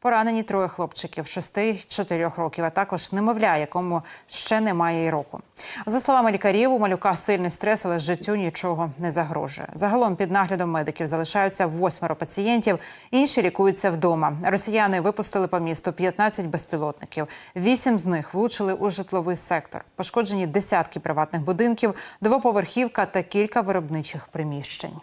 Поранені троє хлопчиків 6-4 років, а також немовля, якому ще немає й року. За словами лікарів, у малюка сильний стрес, але життю нічого не загрожує. Загалом під наглядом медиків залишаються восьмеро пацієнтів, інші лікуються вдома. Росіяни випустили по місту 15 безпілотників. Вісім з них влучили у житловий сектор. Пошкоджені десятки приватних будинків, двоповерхівка та кілька виробничих приміщень.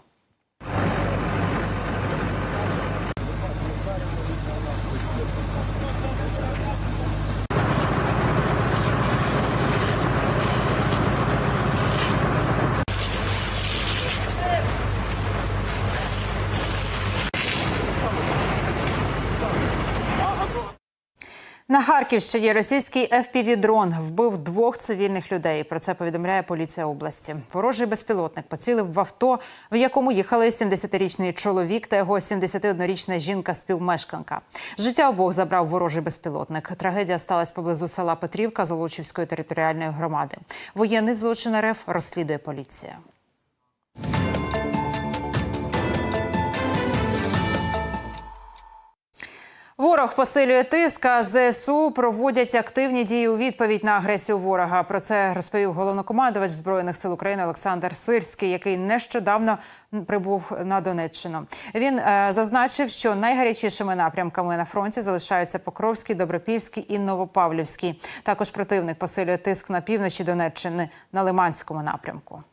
На Харківщині російський FPV-дрон вбив двох цивільних людей. Про це повідомляє поліція області. Ворожий безпілотник поцілив в авто, в якому їхали 70-річний чоловік та його 71-річна жінка-співмешканка. Життя обох забрав ворожий безпілотник. Трагедія сталася поблизу села Петрівка Золочівської територіальної громади. Воєнний злочин РФ розслідує поліція. Ворог посилює тиск, а ЗСУ проводять активні дії у відповідь на агресію ворога. Про це розповів головнокомандувач збройних сил України Олександр Сирський, який нещодавно прибув на Донеччину. Він е, зазначив, що найгарячішими напрямками на фронті залишаються Покровський, Добропільський і Новопавлівський. Також противник посилює тиск на півночі Донеччини на Лиманському напрямку.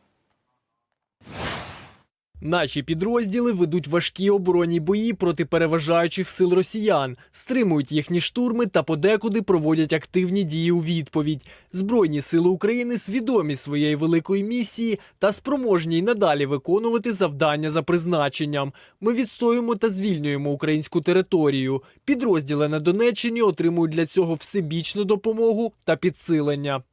Наші підрозділи ведуть важкі оборонні бої проти переважаючих сил росіян, стримують їхні штурми та подекуди проводять активні дії у відповідь. Збройні сили України свідомі своєї великої місії та спроможні й надалі виконувати завдання за призначенням. Ми відстоюємо та звільнюємо українську територію. Підрозділи на Донеччині отримують для цього всебічну допомогу та підсилення.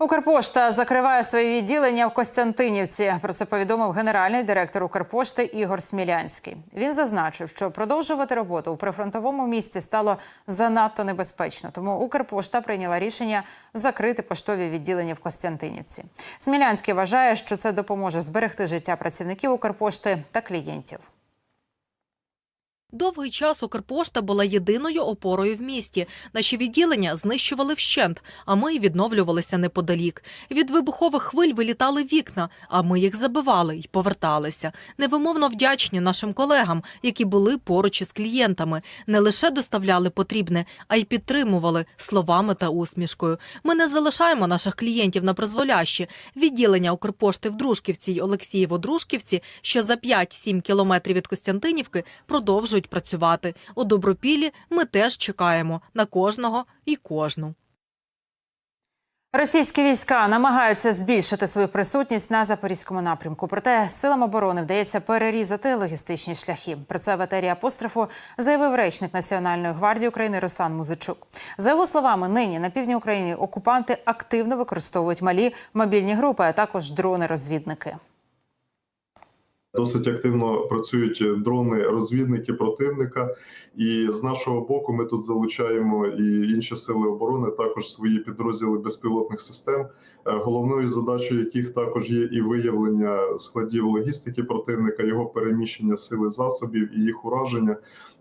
Укрпошта закриває свої відділення в Костянтинівці. Про це повідомив генеральний директор Укрпошти Ігор Смілянський. Він зазначив, що продовжувати роботу у прифронтовому місці стало занадто небезпечно. Тому Укрпошта прийняла рішення закрити поштові відділення в Костянтинівці. Смілянський вважає, що це допоможе зберегти життя працівників Укрпошти та клієнтів. Довгий час Укрпошта була єдиною опорою в місті. Наші відділення знищували вщент, а ми відновлювалися неподалік. Від вибухових хвиль вилітали вікна, а ми їх забивали й поверталися. Невимовно вдячні нашим колегам, які були поруч із клієнтами. Не лише доставляли потрібне, а й підтримували словами та усмішкою. Ми не залишаємо наших клієнтів на призволяще. Відділення Укрпошти в Дружківці й Олексієво-Дружківці, що за 5-7 кілометрів від Костянтинівки, продовжують працювати. У Добропілі ми теж чекаємо на кожного і кожну. Російські війська намагаються збільшити свою присутність на запорізькому напрямку. Проте силам оборони вдається перерізати логістичні шляхи. Про це в етері апострофу заявив речник Національної гвардії України Руслан Музичук. За його словами, нині на півдні України окупанти активно використовують малі мобільні групи, а також дрони-розвідники. Досить активно працюють дрони-розвідники противника, і з нашого боку ми тут залучаємо і інші сили оборони, також свої підрозділи безпілотних систем. Е, Головною задачею яких також є і виявлення складів логістики противника, його переміщення сили засобів і їх ураження.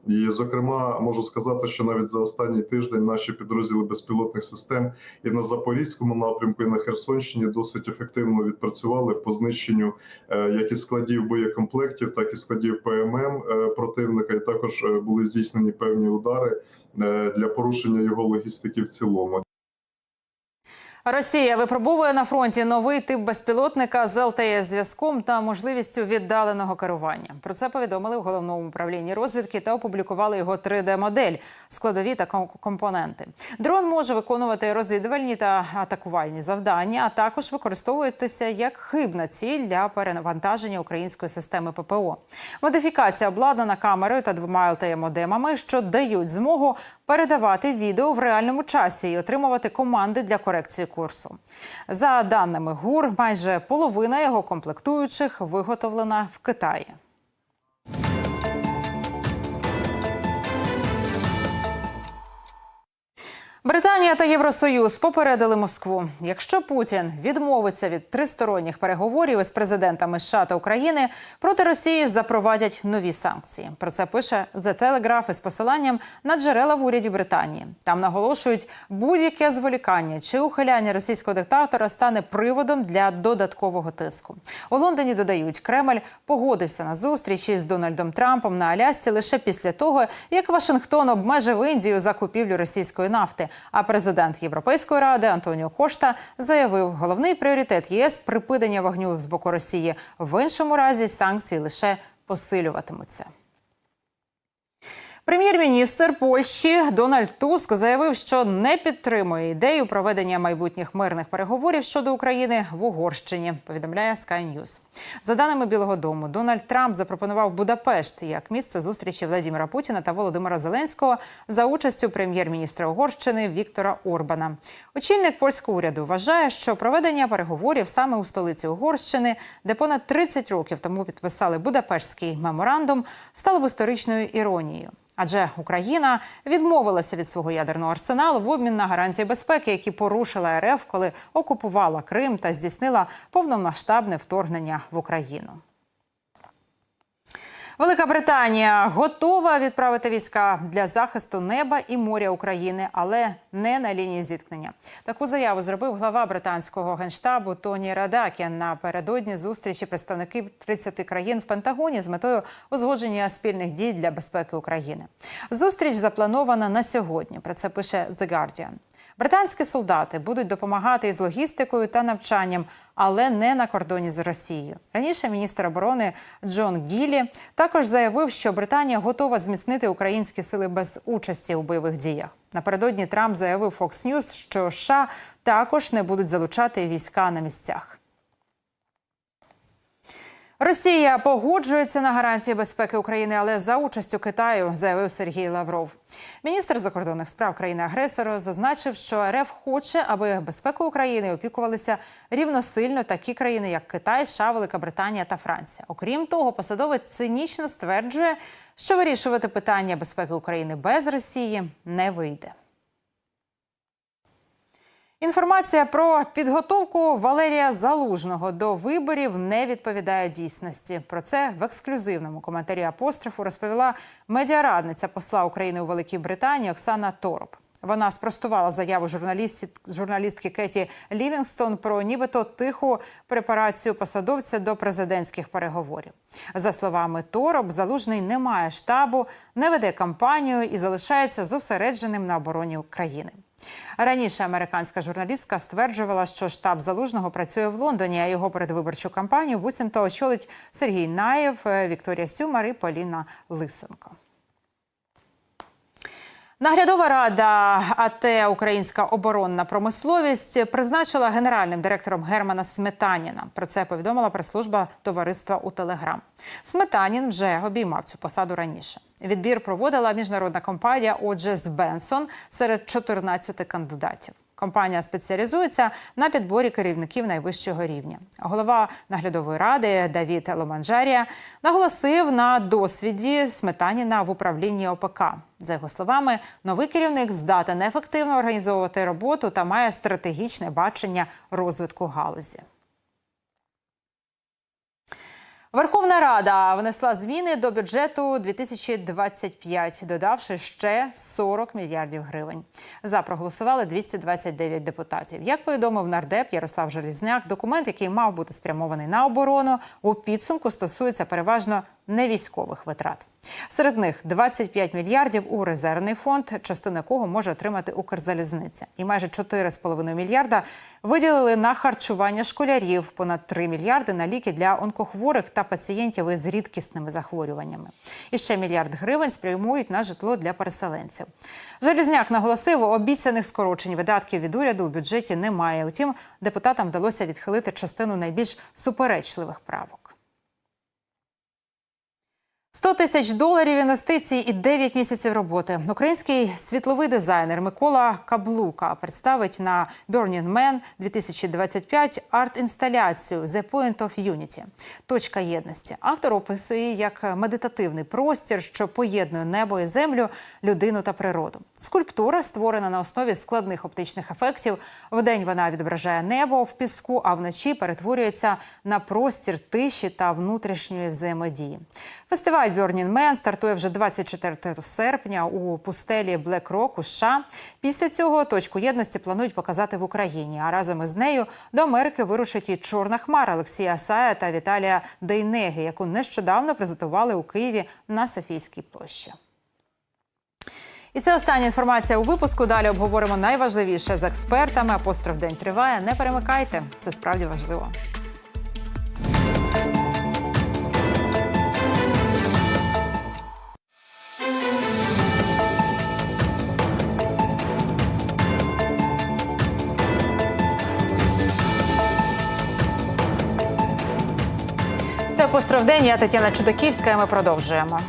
І, зокрема, можу сказати, що навіть за останній тиждень наші підрозділи безпілотних систем і на запорізькому напрямку, і на Херсонщині досить ефективно відпрацювали по знищенню е, як і складів боєкомплектів, так і складів ПММ е, противника. І також були здійснені певні удари для порушення його логістики в цілому. Росія випробовує на фронті новий тип безпілотника з ЛТС зв'язком та можливістю віддаленого керування. Про це повідомили в головному управлінні розвідки та опублікували його 3D-модель, складові та ком- компоненти. Дрон може виконувати розвідувальні та атакувальні завдання, а також використовуватися як хибна ціль для перевантаження української системи ППО. Модифікація обладнана камерою та двома ЛТE-модемами, що дають змогу передавати відео в реальному часі і отримувати команди для корекції курсу. За даними ГУР, майже половина його комплектуючих виготовлена в Китаї. Британія та Євросоюз попередили Москву. Якщо Путін відмовиться від тристоронніх переговорів із президентами США та України, проти Росії запровадять нові санкції. Про це пише The Telegraph із посиланням на джерела в уряді Британії. Там наголошують, будь-яке зволікання чи ухиляння російського диктатора стане приводом для додаткового тиску. У Лондоні додають, Кремль погодився на зустріч із Дональдом Трампом на Алясці лише після того, як Вашингтон обмежив Індію закупівлю російської нафти. А президент Європейської ради Антоніо Кошта заявив, головний пріоритет ЄС припинення вогню з боку Росії. В іншому разі санкції лише посилюватимуться. Прем'єр-міністр Польщі Дональд Туск заявив, що не підтримує ідею проведення майбутніх мирних переговорів щодо України в Угорщині. Повідомляє Sky News. За даними Білого Дому, Дональд Трамп запропонував Будапешт як місце зустрічі Владимира Путіна та Володимира Зеленського за участю прем'єр-міністра Угорщини Віктора Орбана. Очільник польського уряду вважає, що проведення переговорів саме у столиці Угорщини, де понад 30 років тому підписали Будапештський меморандум, стало б історичною іронією. Адже Україна відмовилася від свого ядерного арсеналу в обмін на гарантії безпеки, які порушила РФ, коли окупувала Крим та здійснила повномасштабне вторгнення в Україну. Велика Британія готова відправити війська для захисту неба і моря України, але не на лінії зіткнення. Таку заяву зробив глава британського генштабу Тоні Радакін напередодні зустрічі представників 30 країн в Пентагоні з метою узгодження спільних дій для безпеки України. Зустріч запланована на сьогодні. Про це пише The Guardian. Британські солдати будуть допомагати із логістикою та навчанням, але не на кордоні з Росією. Раніше міністр оборони Джон Гілі також заявив, що Британія готова зміцнити українські сили без участі у бойових діях. Напередодні Трамп заявив Fox News, що США також не будуть залучати війська на місцях. Росія погоджується на гарантії безпеки України, але за участю Китаю, заявив Сергій Лавров. Міністр закордонних справ країни-агресора зазначив, що РФ хоче, аби безпеку України опікувалися рівносильно такі країни, як Китай, США, Велика Британія та Франція. Окрім того, посадовець цинічно стверджує, що вирішувати питання безпеки України без Росії не вийде. Інформація про підготовку Валерія Залужного до виборів не відповідає дійсності. Про це в ексклюзивному коментарі апострофу розповіла медіарадниця посла України у Великій Британії Оксана Тороп. Вона спростувала заяву журналістки Кеті Лівінгстон про нібито тиху препарацію посадовця до президентських переговорів. За словами Тороп, залужний не має штабу, не веде кампанію і залишається зосередженим на обороні України. Раніше американська журналістка стверджувала, що штаб залужного працює в Лондоні, а його передвиборчу кампанію буцімто очолить Сергій Наєв, Вікторія Сюмар і Поліна Лисенко. Наглядова рада АТ Українська оборонна промисловість призначила генеральним директором Германа Сметаніна. Про це повідомила прес-служба товариства у Телеграм. Сметанін вже обіймав цю посаду раніше. Відбір проводила міжнародна компанія Оджес Бенсон серед 14 кандидатів. Компанія спеціалізується на підборі керівників найвищого рівня. Голова наглядової ради Давід Ломанжарія наголосив на досвіді Сметаніна в управлінні ОПК. За його словами, новий керівник здатен ефективно організовувати роботу та має стратегічне бачення розвитку галузі. Верховна Рада внесла зміни до бюджету 2025, додавши ще 40 мільярдів гривень. За проголосували 229 депутатів. Як повідомив нардеп Ярослав Желізняк, документ, який мав бути спрямований на оборону, у підсумку стосується переважно невійськових витрат. Серед них 25 мільярдів у резервний фонд, частина якого може отримати Укрзалізниця, і майже 4,5 мільярда виділили на харчування школярів, понад 3 мільярди на ліки для онкохворих та пацієнтів із рідкісними захворюваннями. І ще мільярд гривень спрямують на житло для переселенців. Желізняк наголосив, обіцяних скорочень видатків від уряду у бюджеті немає. Утім, депутатам вдалося відхилити частину найбільш суперечливих правок. 100 тисяч доларів інвестицій і 9 місяців роботи. Український світловий дизайнер Микола Каблука представить на Burning Man 2025 арт-інсталяцію The Point of Unity – точка єдності. Автор описує як медитативний простір, що поєднує небо і землю, людину та природу. Скульптура створена на основі складних оптичних ефектів. Вдень вона відображає небо в піску, а вночі перетворюється на простір тиші та внутрішньої взаємодії. Фестиваль Burning Man стартує вже 24 серпня у пустелі Black Rock у США. Після цього точку єдності планують показати в Україні. А разом із нею до Америки вирушить і чорна хмара Олексія Асая та Віталія Дейнеги, яку нещодавно презентували у Києві на Софійській площі. І це остання інформація у випуску. Далі обговоримо найважливіше з експертами. Апостроф день триває. Не перемикайте. Це справді важливо. Апостроф день. Я Тетяна Чудаківська. і Ми продовжуємо.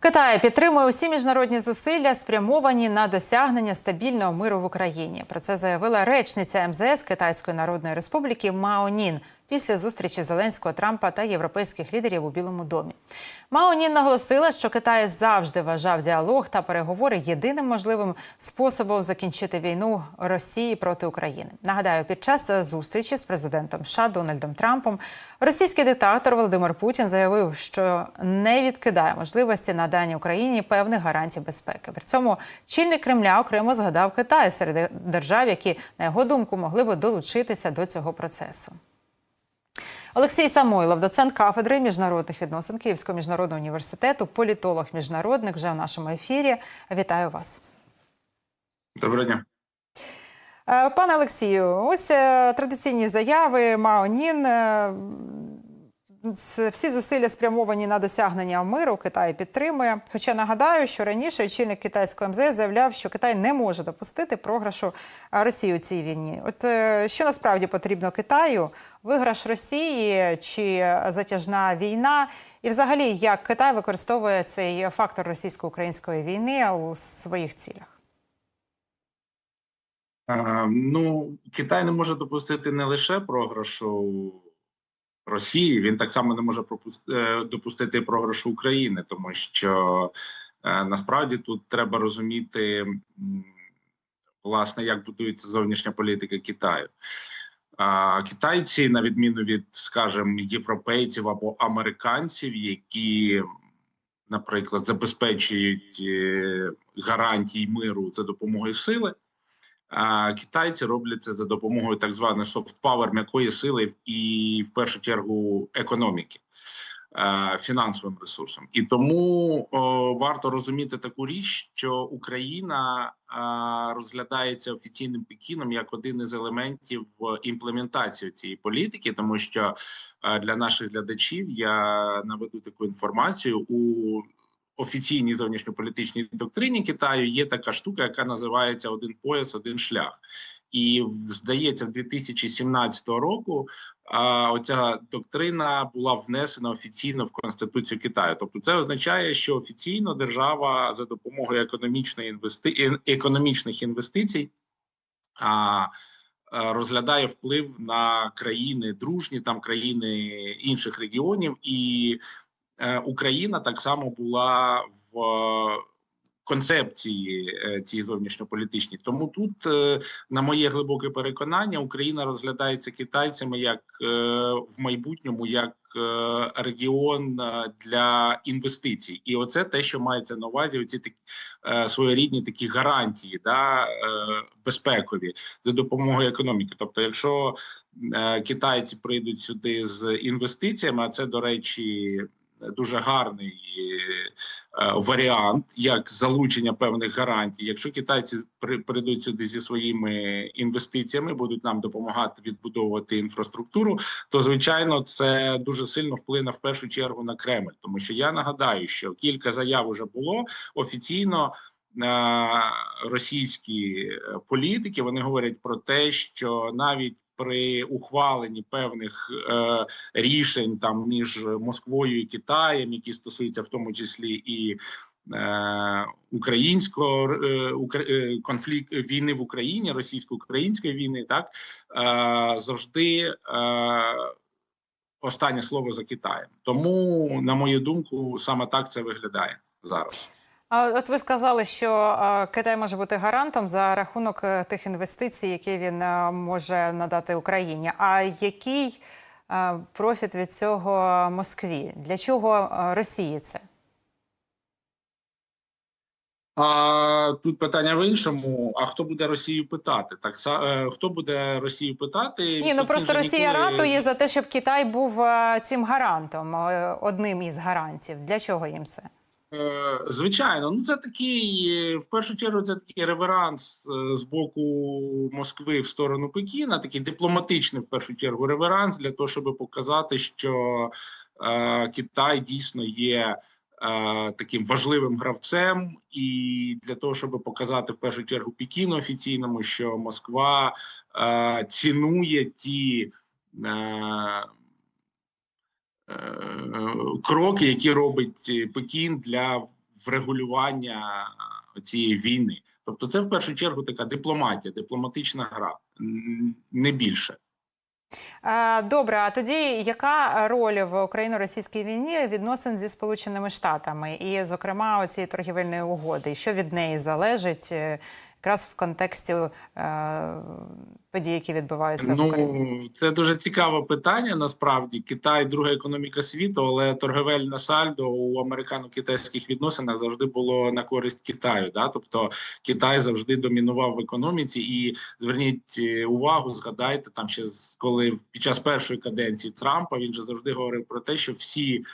Китай підтримує усі міжнародні зусилля, спрямовані на досягнення стабільного миру в Україні. Про це заявила речниця МЗС Китайської Народної Республіки Мао Нін після зустрічі Зеленського Трампа та європейських лідерів у Білому домі. Мао Нін наголосила, що Китай завжди вважав діалог та переговори єдиним можливим способом закінчити війну Росії проти України. Нагадаю, під час зустрічі з президентом США Дональдом Трампом російський диктатор Володимир Путін заявив, що не відкидає можливості надання Україні певних гарантій безпеки. При цьому чільник Кремля окремо згадав Китай серед держав, які на його думку могли би долучитися до цього процесу. Олексій Самойлов, доцент кафедри міжнародних відносин Київського міжнародного університету, політолог міжнародник вже в нашому ефірі. Вітаю вас. Доброго дня. Е, Пане Олексію, ось е, традиційні заяви Мао Нін. Всі зусилля спрямовані на досягнення миру. Китай підтримує. Хоча нагадаю, що раніше очільник китайського МЗС заявляв, що Китай не може допустити програшу Росії у цій війні. От е, що насправді потрібно Китаю? Виграш Росії чи затяжна війна? І взагалі, як Китай використовує цей фактор російсько-української війни у своїх цілях? Ну, Китай не може допустити не лише програшу Росії, він так само не може е, допустити програшу України, тому що е, насправді тут треба розуміти, власне, як будується зовнішня політика Китаю. А китайці, на відміну від, скажімо, європейців або американців, які, наприклад, забезпечують е, гарантії миру за допомогою сили. А китайці роблять це за допомогою так званої soft power, м'якої сили і в першу чергу економіки, е, фінансовим ресурсом. І тому о, варто розуміти таку річ, що Україна е, розглядається офіційним Пекіном як один із елементів імплементації цієї політики, тому що е, для наших глядачів я наведу таку інформацію у офіційній зовнішньополітичній доктрині Китаю є така штука, яка називається один пояс, один шлях. І здається, в 2017 року а, оця доктрина була внесена офіційно в конституцію Китаю. Тобто, це означає, що офіційно держава за допомогою економічної інвести... економічних інвестицій а, розглядає вплив на країни дружні, там країни інших регіонів і Україна так само була в е, концепції е, цієї зовнішньополітичній. Тому тут, е, на моє глибоке переконання, Україна розглядається китайцями як е, в майбутньому як е, регіон е, для інвестицій, і оце те, що мається на увазі. Оці такі е, своєрідні такі гарантії, да е, безпекові за допомогою економіки. Тобто, якщо е, китайці прийдуть сюди з інвестиціями, а це до речі. Дуже гарний е, варіант як залучення певних гарантій. Якщо китайці при, прийдуть сюди зі своїми інвестиціями, будуть нам допомагати відбудовувати інфраструктуру, то звичайно це дуже сильно вплине в першу чергу на Кремль, тому що я нагадаю, що кілька заяв уже було офіційно. е, Російські е, політики вони говорять про те, що навіть при ухваленні певних е, рішень там між Москвою і Китаєм, які стосуються в тому числі і е, українського е, е, конфлікт війни в Україні, російсько-української війни, так е, завжди е, останнє слово за Китаєм. Тому, на мою думку, саме так це виглядає зараз. А от ви сказали, що Китай може бути гарантом за рахунок е, тих інвестицій, які він е, може надати Україні. А який е, профіт від цього Москві? Для чого Росії це? А тут питання в іншому: а хто буде Росію питати? Так хто буде Росію питати? Ні, ну просто Росія ніколи- ратує за те, щоб Китай був цим гарантом, одним із гарантів. Для чого їм це? Е, Звичайно, ну це такий е, в першу чергу. Це такий реверанс е, з боку Москви в сторону Пекіна, такий дипломатичний в першу чергу реверанс для того, щоб показати, що е, Китай дійсно є е, таким важливим гравцем, і для того, щоб показати в першу чергу Пекіну офіційному, що Москва е, цінує ті. Е, кроки, які робить е, Пекін для врегулювання цієї війни. Тобто, це в першу чергу така дипломатія, дипломатична гра, не більше. Е, Добре, а тоді яка роль в україно-російській війні відносин зі Сполученими Штатами, і, зокрема, оцієї торгівельної угоди? Що від неї залежить е, якраз в контексті е, подій, які відбуваються в Україні? Ну це дуже цікаве питання. Насправді Китай друга економіка світу, але торговельне сальдо у американо-китайських відносинах завжди було на користь Китаю. Да? Тобто Китай завжди домінував в економіці. І зверніть е, увагу, згадайте там ще з- коли під час першої каденції Трампа він же завжди говорив про те, що всі.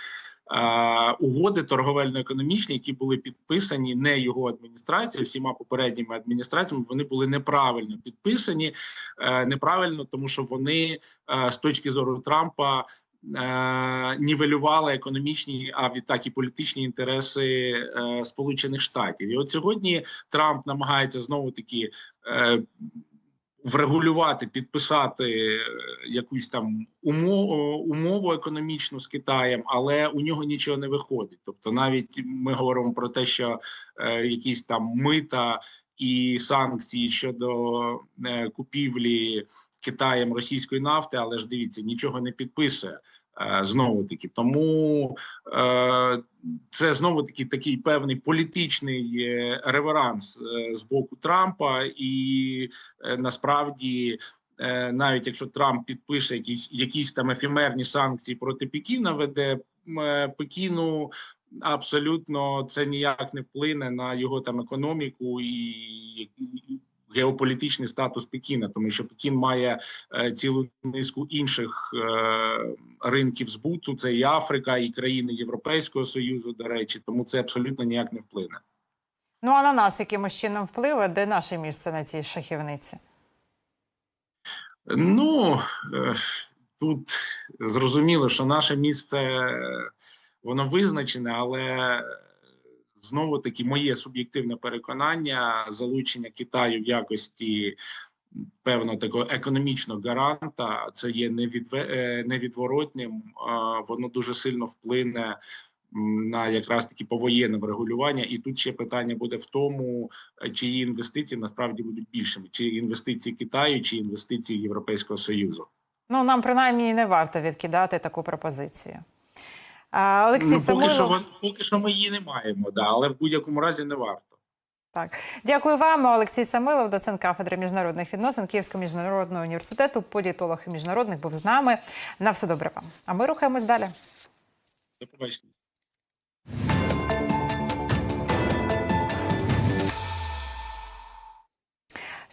Угоди торговельно-економічні, які були підписані не його адміністрацією, всіма попередніми адміністраціями, вони були неправильно підписані. Е, неправильно, тому що вони е, з точки зору Трампа е, нівелювали економічні, а відтак і політичні інтереси Сполучених Штатів. І от сьогодні Трамп намагається знову таки. Врегулювати, підписати е, якусь там умову, умову економічну з Китаєм, але у нього нічого не виходить. Тобто, навіть ми говоримо про те, що е, якісь там мита і санкції щодо е, купівлі Китаєм російської нафти, але ж дивіться, нічого не підписує. Е, Знову таки, тому е, це знову таки такий певний політичний е, реверанс з боку Трампа, і насправді, навіть якщо Трамп підпише якісь якісь там ефемерні санкції проти Пекіна, веде Пекіну абсолютно це ніяк не вплине на його там економіку і геополітичний статус Пекіна, тому що Пекін має е, цілу низку інших е, ринків збуту. Це і Африка, і країни Європейського союзу. До речі, тому це абсолютно ніяк не вплине. Ну а на нас якимось чином впливе, де наше місце на цій шахівниці? Ну е, тут зрозуміло, що наше місце воно визначене, але знову таки моє суб'єктивне переконання залучення Китаю в якості певно такого економічного гаранта це є е, невідворотним. Воно дуже сильно вплине на якраз таки повоєнне врегулювання. І тут ще питання буде в тому, чиї інвестиції насправді будуть більшими: чи інвестиції Китаю, чи інвестиції Європейського Союзу. Ну нам принаймні не варто відкидати таку пропозицію. Олексій ну, поки Самойлов, що поки що ми її не маємо, да, але в будь-якому разі не варто. так дякую вам, Олексій Самойлов, доцент кафедри міжнародних відносин Київського міжнародного університету, політолог і міжнародних був з нами. На все добре вам. А ми рухаємось далі. До побачення.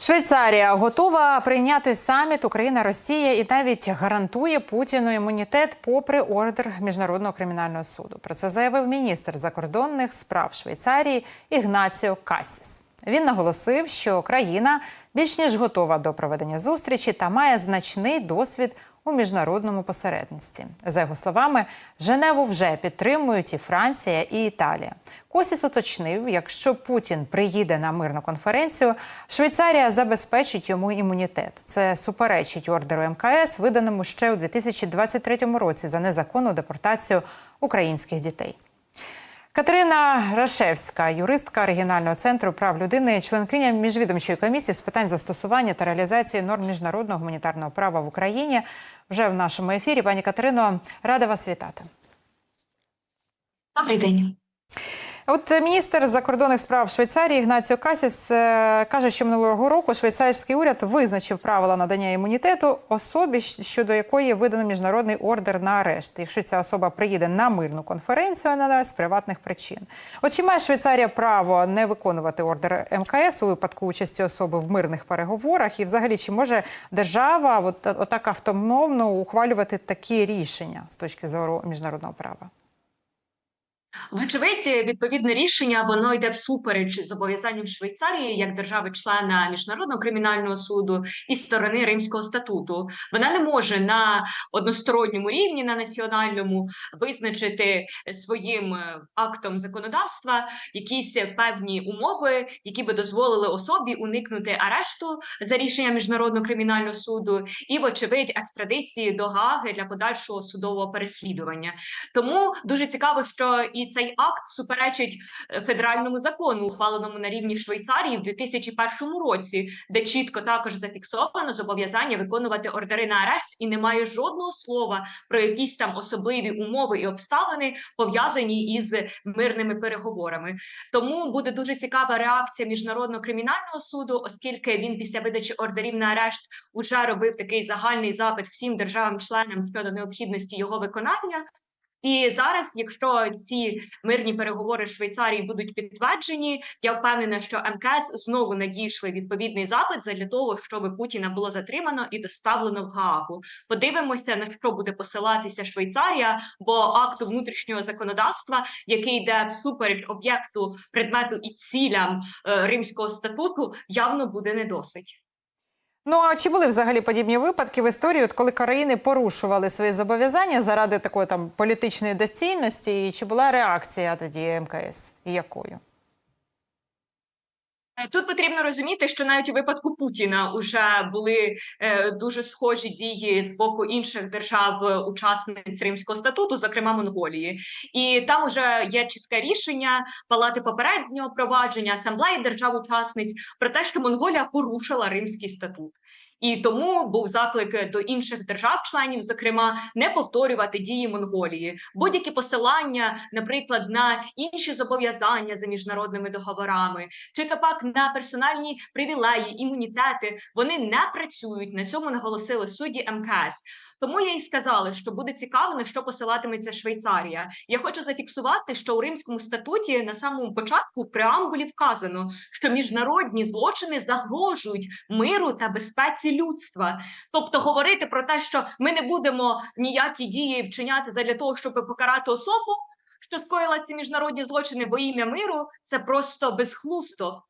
Швейцарія готова прийняти саміт Україна-Росія і навіть гарантує Путіну імунітет попри ордер міжнародного кримінального суду. Про це заявив міністр закордонних справ Швейцарії Ігнаціо Касіс. Він наголосив, що країна більш ніж готова до проведення зустрічі та має значний досвід у міжнародному посередництві. За його словами, Женеву вже підтримують і Франція, і Італія. Косіс уточнив, якщо Путін приїде на мирну конференцію, Швейцарія забезпечить йому імунітет. Це суперечить ордеру МКС, виданому ще у 2023 році за незаконну депортацію українських дітей. Катерина Рашевська, юристка регіонального центру прав людини, членкиня міжвідомчої комісії з питань застосування та реалізації норм міжнародного гуманітарного права в Україні, вже в нашому ефірі. Пані Катерино, рада вас вітати. Добрий день. От міністр закордонних справ Швейцарії Ігнаціо Касіс е, каже, що минулого року швейцарський уряд визначив правила надання імунітету особі, щодо якої видано міжнародний ордер на арешт, якщо ця особа приїде на мирну конференцію а не з приватних причин. От чи має Швейцарія право не виконувати ордер МКС у випадку участі особи в мирних переговорах, і взагалі чи може держава от, отак автономно ухвалювати такі рішення з точки зору міжнародного права? Вочевидь, відповідне рішення воно йде всупереч зобов'язанням Швейцарії як держави-члена міжнародного кримінального суду і сторони Римського статуту. Вона не може на односторонньому рівні, на національному, визначити своїм е, актом законодавства якісь певні умови, які би дозволили особі уникнути арешту за рішенням міжнародного кримінального суду, і, вочевидь, екстрадиції до Гааги для подальшого судового переслідування. Тому дуже цікаво, що і цей акт суперечить е, федеральному закону, ухваленому на рівні Швейцарії в 2001 році, де чітко також зафіксовано зобов'язання виконувати ордери на арешт, і немає жодного слова про якісь там особливі умови і обставини пов'язані із мирними переговорами. Тому буде дуже цікава реакція міжнародного кримінального суду, оскільки він після видачі ордерів на арешт уже робив такий загальний запит всім державам-членам щодо необхідності його виконання. І зараз, якщо ці мирні переговори Швейцарії будуть підтверджені, я впевнена, що МКС знову надійшли відповідний запит для того, щоб Путіна було затримано і доставлено в Гаагу. Подивимося на що буде посилатися Швейцарія, бо акту внутрішнього законодавства, який йде всупереч об'єкту предмету і цілям е, Римського статуту, явно буде не досить. Ну а чи були взагалі подібні випадки в історії, от коли країни порушували свої зобов'язання заради такої там політичної доцільності? І чи була реакція тоді МКС? І якою? Е, Тут потрібно розуміти, що навіть у випадку Путіна вже були е, дуже схожі дії з боку інших держав-учасниць Римського статуту, зокрема Монголії, і там вже є чітке рішення палати попереднього провадження асамблеї держав-учасниць про те, що Монголія порушила Римський статут. І тому був заклик до інших держав-членів, зокрема, не повторювати дії Монголії, будь-які посилання, наприклад, на інші зобов'язання за міжнародними договорами, чи капак на персональні привілеї, імунітети, вони не працюють. На цьому наголосили судді МКС. Тому я і сказала, що буде цікаво, на що посилатиметься Швейцарія. Я хочу зафіксувати, що у Римському статуті на самому початку преамбулі вказано, що міжнародні злочини загрожують миру та безпеці людства. Тобто, говорити про те, що ми не будемо ніякі дії вчиняти задля того, щоб покарати особу, що скоїла ці міжнародні злочини во ім'я миру, це просто безхлусто.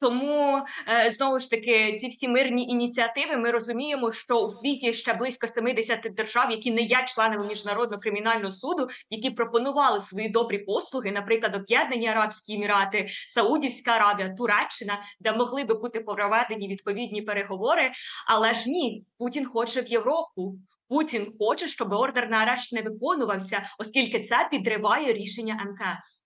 Тому е, знову ж таки, ці всі мирні ініціативи. Ми розуміємо, що у світі ще близько 70 держав, які не є членами міжнародного кримінального суду, які пропонували свої добрі послуги, наприклад, Об'єднані Арабські Емірати, Саудівська Аравія, Туреччина, де могли би бути проведені відповідні переговори. Але ж ні, Путін хоче в Європу. Путін хоче, щоб ордер на арешт не виконувався, оскільки це підриває рішення МКС.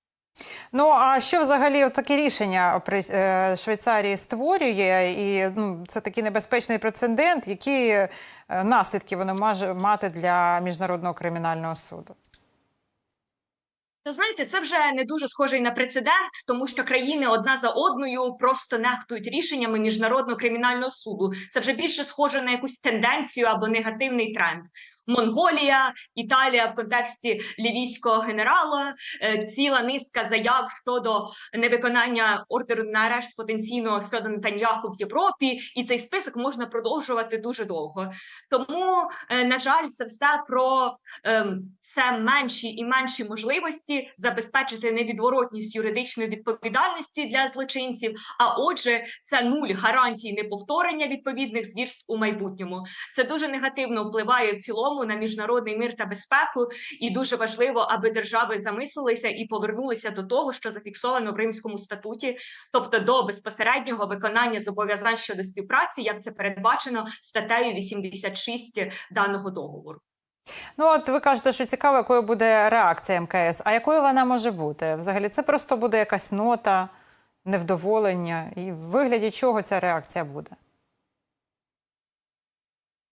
Ну а що взагалі от таке рішення при е, Швейцарії створює? І ну, це такий небезпечний прецедент. Які е, наслідки воно може мати для міжнародного кримінального суду? Та знаєте, це вже не дуже схожий на прецедент, тому що країни одна за одною просто нехтують рішеннями міжнародного кримінального суду. Це вже більше схоже на якусь тенденцію або негативний тренд. Монголія, Італія в контексті лівійського генерала, е, ціла низка заяв щодо невиконання ордеру на арешт потенційного щодо Нетаньяху в Європі, і цей список можна продовжувати дуже довго. Тому, е, на жаль, це все про ем, все менші і менші можливості забезпечити невідворотність юридичної відповідальності для злочинців. А отже, це нуль гарантій неповторення відповідних звірств у майбутньому. Це дуже негативно впливає в цілому на міжнародний мир та безпеку, і дуже важливо, аби держави замислилися і повернулися до того, що зафіксовано в Римському статуті, тобто до безпосереднього виконання зобов'язань щодо співпраці, як це передбачено статтею 86 даного договору. Ну, от ви кажете, що цікаво, якою буде реакція МКС. А якою вона може бути? Взагалі, це просто буде якась нота, невдоволення, і в вигляді чого ця реакція буде?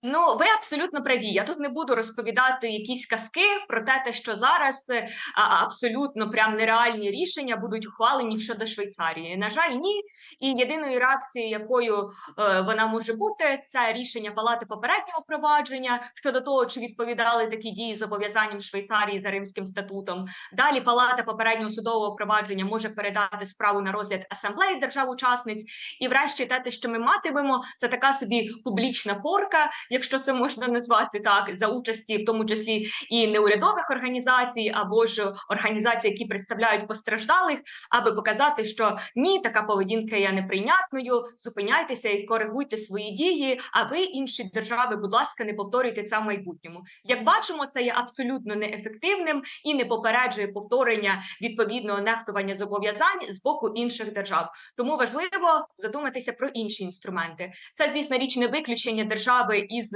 Ну, ви абсолютно праві. Я тут не буду розповідати якісь казки про те, те, що зараз е, абсолютно прям нереальні рішення будуть ухвалені щодо Швейцарії. На жаль, ні. І єдиною реакцією, якою е, вона може бути, це рішення палати попереднього провадження щодо того, чи відповідали такі дії зобов'язанням Швейцарії за Римським статутом. Далі палата попереднього судового провадження може передати справу на розгляд асамблеї держав-учасниць. І, врешті, те, те, що ми матимемо, це така собі публічна порка, якщо це можна назвати так, за участі, в тому числі і неурядових організацій, або ж організацій, які представляють постраждалих, аби показати, що ні, така поведінка є неприйнятною. Зупиняйтеся і коригуйте свої дії. А ви, інші держави, будь ласка, не повторюйте це в майбутньому. Як бачимо, це є абсолютно неефективним і не попереджує повторення відповідного нехтування зобов'язань з боку інших держав. Тому важливо задуматися про інші інструменти. Це, звісно, річ не виключення держави із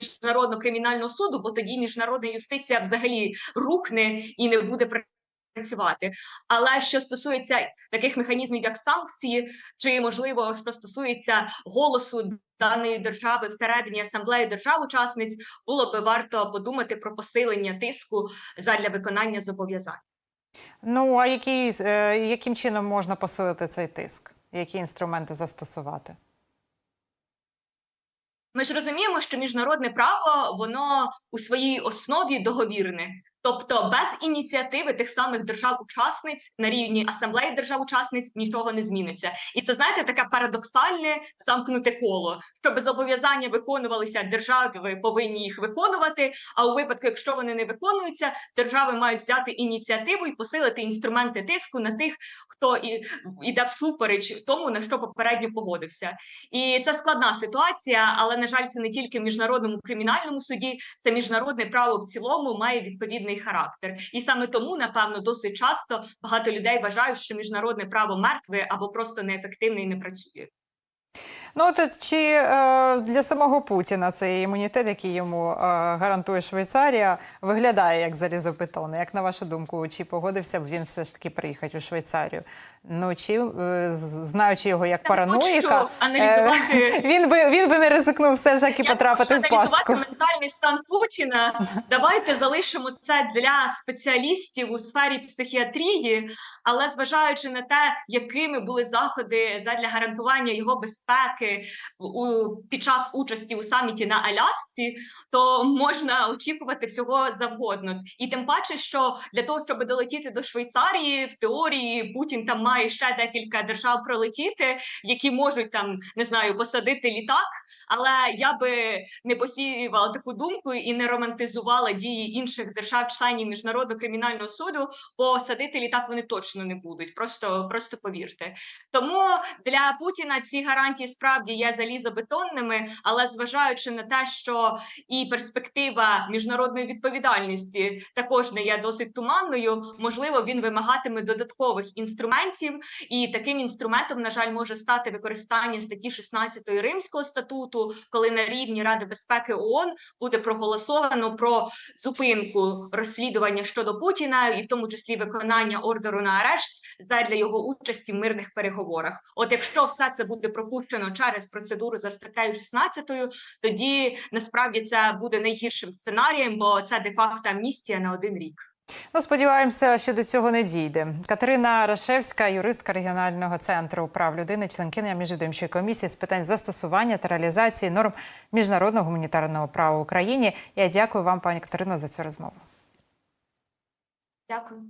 міжнародного кримінального суду, бо тоді міжнародна юстиція взагалі рухне і не буде працювати. Але що стосується таких механізмів, як санкції, чи можливо, що стосується голосу даної держави всередині асамблеї держав-учасниць, було би варто подумати про посилення тиску задля виконання зобов'язань. Ну, а які, е, яким чином можна посилити цей тиск? Які інструменти застосувати? Ми ж розуміємо, що міжнародне право воно у своїй основі договірне. Тобто без ініціативи тих самих держав-учасниць на рівні асамблеї держав-учасниць нічого не зміниться, і це знаєте таке парадоксальне замкнуте коло. Щоб зобов'язання виконувалися, держави повинні їх виконувати. А у випадку, якщо вони не виконуються, держави мають взяти ініціативу і посилити інструменти тиску на тих, хто і іде всупереч тому, на що попередньо погодився. І це складна ситуація, але на жаль, це не тільки в міжнародному кримінальному суді, це міжнародне право в цілому має відповідний характер. І саме тому, напевно, досить часто багато людей вважають, що міжнародне право мертве або просто неефективне і не працює. Ну, от чи е, для самого Путіна цей імунітет, який йому е, гарантує Швейцарія, виглядає як залізобетон? Як на вашу думку, чи погодився б він все ж таки приїхати у Швейцарію? Ну чи е, знаючи його як Я параноїка, аналізувати- е, він би він би не ризикнув все ж таки потрапити в пастку. аналізувати ментальний стан Путіна. Давайте залишимо це для спеціалістів у сфері психіатрії, але зважаючи на те, якими були заходи задля гарантування його безпеки у під час участі у саміті на Алясці, то можна очікувати всього завгодно. І тим паче, що для того, щоб долетіти до Швейцарії, в теорії Путін там має ще декілька держав пролетіти, які можуть там не знаю посадити літак. Але я би не посіювала таку думку і не романтизувала дії інших держав-членів міжнародного кримінального суду, бо садити літак вони точно не будуть. Просто просто повірте. Тому для Путіна ці гарантії справді є залізобетонними, але зважаючи на те, що і перспектива міжнародної відповідальності також не є досить туманною, можливо, він вимагатиме додаткових інструментів, і таким інструментом, на жаль, може стати використання статті 16 Римського статуту, коли на рівні Ради безпеки ООН буде проголосовано про зупинку розслідування щодо Путіна, і в тому числі виконання ордеру на арешт задля його участі в мирних переговорах. От якщо все це буде пропущено через процедуру за статтею 16, тоді насправді це буде найгіршим сценарієм, бо це де факто амністія на один рік. Ну, сподіваємося, що до цього не дійде. Катерина Рашевська, юристка регіонального центру прав людини, членкиня міжвідомчої комісії з питань застосування та реалізації норм міжнародного гуманітарного права в Україні. Я дякую вам, пані Катерино, за цю розмову. Дякую.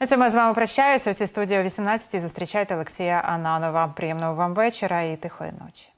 На цьому я з вами прощаюся. У цій студії о 18-й зустрічайте Олексія Ананова. Приємного вам вечора і тихої ночі.